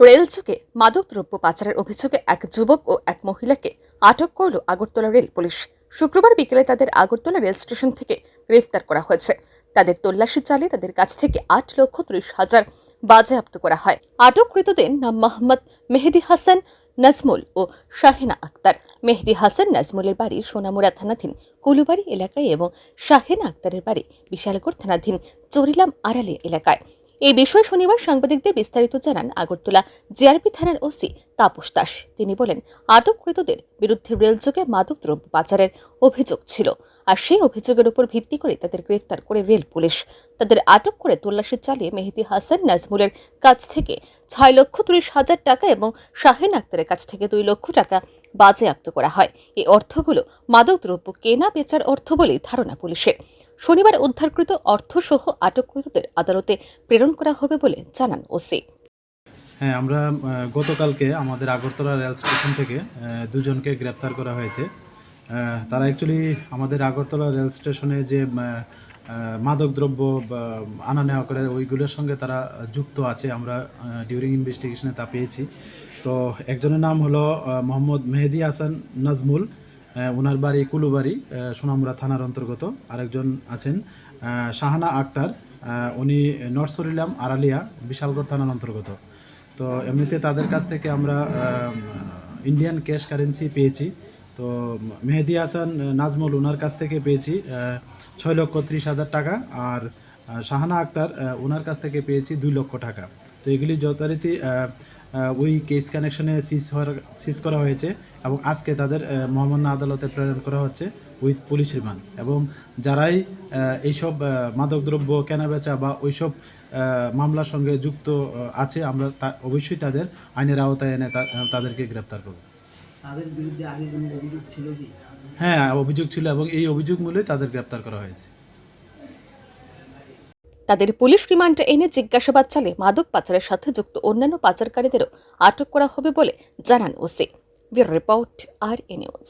রেলচুকে মাদকদ্রব্য পাচারের অভিযোগে এক যুবক ও এক মহিলাকে আটক করল আগরতলা রেল পুলিশ। শুক্রবার বিকেলে তাদের আগরতলা রেল স্টেশন থেকে গ্রেফতার করা হয়েছে। তাদের তল্লাশি চালিয়ে তাদের কাছ থেকে আট লক্ষ ত্রিশ হাজার বাজেয়াপ্ত করা হয়। আটককৃতদের নাম মোহাম্মদ মেহেদি হাসান নাজমুল ও শাহিনা আক্তার। মেহেদি হাসান নাজমুলের বাড়ি সোনামুরা থানাধীন কুলুবাড়ি এলাকায় এবং শাহিনা আক্তারের বাড়ি বিশালগড় থানাধীন চরিলাম আড়ালি এলাকায়। এই বিষয়ে শনিবার সাংবাদিকদের বিস্তারিত জানান আগরতলা জিআরপি থানার ওসি তাপস দাস। তিনি বলেন, আটককৃতদের বিরুদ্ধে রেলযোগে মাদকদ্রব্য পাচারের অভিযোগ ছিল আর সেই অভিযোগের উপর ভিত্তি করে তাদের গ্রেফতার করে রেল পুলিশ। তাদের আটক করে তল্লাশি চালিয়ে মেহেদি হাসান নাজমুলের কাছ থেকে ছয় লক্ষ ত্রিশ হাজার টাকা এবং শাহিন আক্তারের কাছ থেকে দুই লক্ষ টাকা বাজেয়াপ্ত করা হয়। এই অর্থগুলো মাদকদ্রব্য কেনা বেচার অর্থ বলেই ধারণা পুলিশের। শনিবার উদ্ধারকৃত অর্থসহ আটককৃতদের আদালতে প্রেরণ করা হবে বলে জানান ওসি। হ্যাঁ আমরা গতকালকে আমাদের আগরতলা রেল স্টেশন থেকে দুজনকে গ্রেপ্তার করা হয়েছে। তারা অ্যাকচুয়ালি আমাদের আগরতলা রেল স্টেশনে যে মাদকদ্রব্য আনা নেওয়া করে, ওইগুলোর সঙ্গে তারা যুক্ত আছে। আমরা ডিউরিং ইনভেস্টিগেশনে তা পেয়েছি। তো একজনের নাম হলো মোহাম্মদ মেহেদি হাসান নাজমুল। ওনার বাড়ি কুলুবাড়ি সোনামুড়া থানার অন্তর্গত। আরেকজন আছেন শাহানা আক্তার উনি নর্সরিলাম, আড়ালিয়া, বিশালগড় থানার অন্তর্গত। তো এমনিতে তাদের কাছ থেকে আমরা ইন্ডিয়ান ক্যাশ কারেন্সি পেয়েছি। তো মেহেদি হাসান নাজমুল ওনার কাছ থেকে পেয়েছি ছয় লক্ষ ত্রিশ হাজার টাকা। আর শাহানা আক্তার ওনার কাছ থেকে পেয়েছি দুই লক্ষ টাকা। তো এগুলি যথারীতি ওই কেস কানেকশনে সিজ হওয়ার সিজ করা হয়েছে এবং আজকে তাদের মহামান্য আদালতে প্রেরণ করা হচ্ছে উইথ পুলিশ রিমান্ড এবং যারাই এইসব মাদকদ্রব্য কেনাবেচা বা ওইসব মামলার সঙ্গে যুক্ত আছে আমরা অবশ্যই তাদের আইনের আওতায় এনে তাদেরকে গ্রেপ্তার করব। হ্যাঁ অভিযোগ ছিল এবং এই অভিযোগ মূলে তাদের গ্রেপ্তার করা হয়েছে। তাদের পুলিশ রিমান্ডে এনে জিজ্ঞাসাবাদ চালে মাদক পাচারের সাথে যুক্ত অন্যান্য পাচারকারীদেরও আটক করা হবে বলে জানান OC. Report R A news.